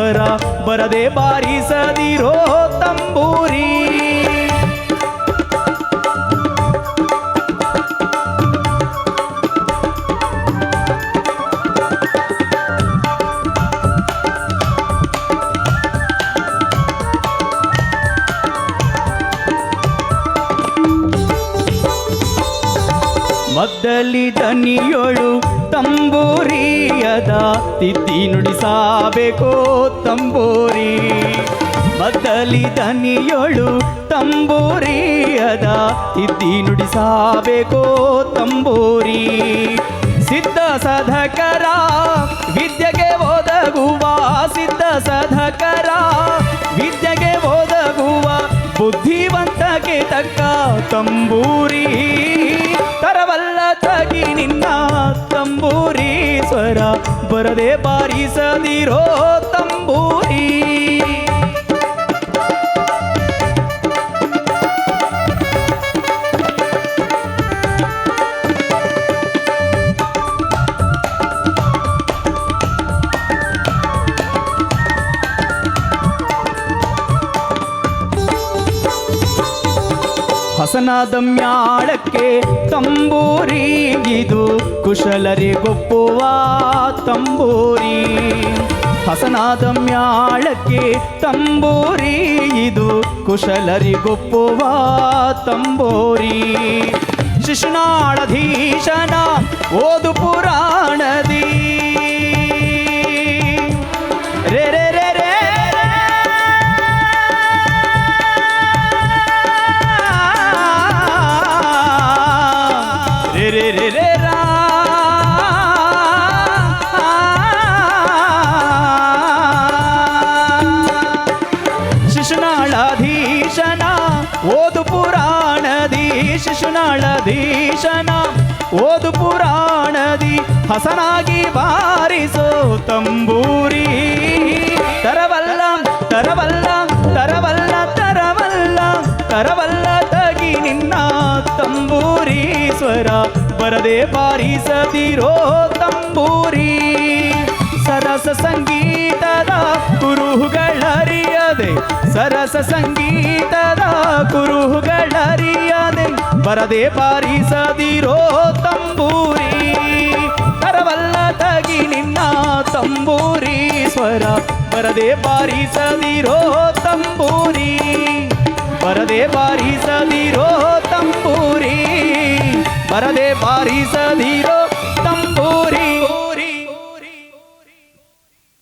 ಸ್ವರ ಬರದೆ ಬಾರಿಸದಿರೋ ತಂಬೂರಿ. ಮದ್ದಲಿ ದನಿಯೊಳು ತಂಬೂರಿಯದ ತಿದ್ದಿ ನುಡಿಸಬೇಕೋ ತಂಬೂರಿ? ಬದಲಿ ದನಿಯೊಳು ತಂಬೂರಿಯದ ತಿದ್ದಿ ನುಡಿಸಬೇಕೋ ತಂಬೂರಿ? ಸಿದ್ಧ ಸಾಧಕರ ವಿದ್ಯೆಗೆ ಒದಗುವ, ಸಿದ್ಧ ಸಾಧಕರ ವಿದ್ಯೆಗೆ ಒದಗುವ ಬುದ್ಧಿವಂತಕ್ಕೆ ತಕ್ಕ ತಂಬೂರಿ. धरा बरदे बारिश धीरो तंबूरी। ಹಸನದ ಮ್ಯಾಳಕ್ಕೆ ತಂಬೂರಿ ಇದು ಕುಶಲರಿಗೊಪ್ಪುವ ತಂಬೂರಿ ಹಸನಾದ ಮ್ಯಾಳಕ್ಕೆ ತಂಬೂರಿ ಇದು ಕುಶಲರಿಗೊಪ್ಪುವ ತಂಬೂರಿ. ಶಿಶುನಾಳಧೀಶನ ಓದು ಪುರಾಣದಿ ಶಿಶುನಾಳಧೀಶನ ಓದು ಪುರಾಣದಿ ಶಿಶುನಾಳಧೀಶನ ಓದು ಪುರಾಣದಿ, ಹಸನಾಗಿ ಬಾರಿಸೋ ತಂಬೂರಿ. ತರವಲ್ಲ ತರವಲ್ಲ ತರವಲ್ಲ ತರವಲ್ಲ ತರವಲ್ಲ ತಗಿ ನಿನ್ನ ತಂಬೂರಿ. ಸ್ವರ ಬರದೆ ಬಾರಿಸದಿರೋ ತಂಬೂರಿ. ಸರಸ ಸಂಗೀತದ ಕುರುಹುಗಳರಿಯದೆ ಸರಸ ಸಂಗೀತದ ಕುರುಹುಗಳರಿಯದೆ ಬರದೆ ಬಾರಿಸದಿರೋ ತಂಬೂರಿ. ಕರವಲ್ಲ ತಗಿ ನಿನ್ನ ತಂಬೂರಿ ಸ್ವರ ಬರದೆ ಬಾರಿಸದಿರೋ ತಂಬೂರಿ. ಬರದೆ ಬಾರಿಸದಿರೋ ತಂಬೂರಿ. ಬರದೆ ಬಾರಿಸದಿರೋ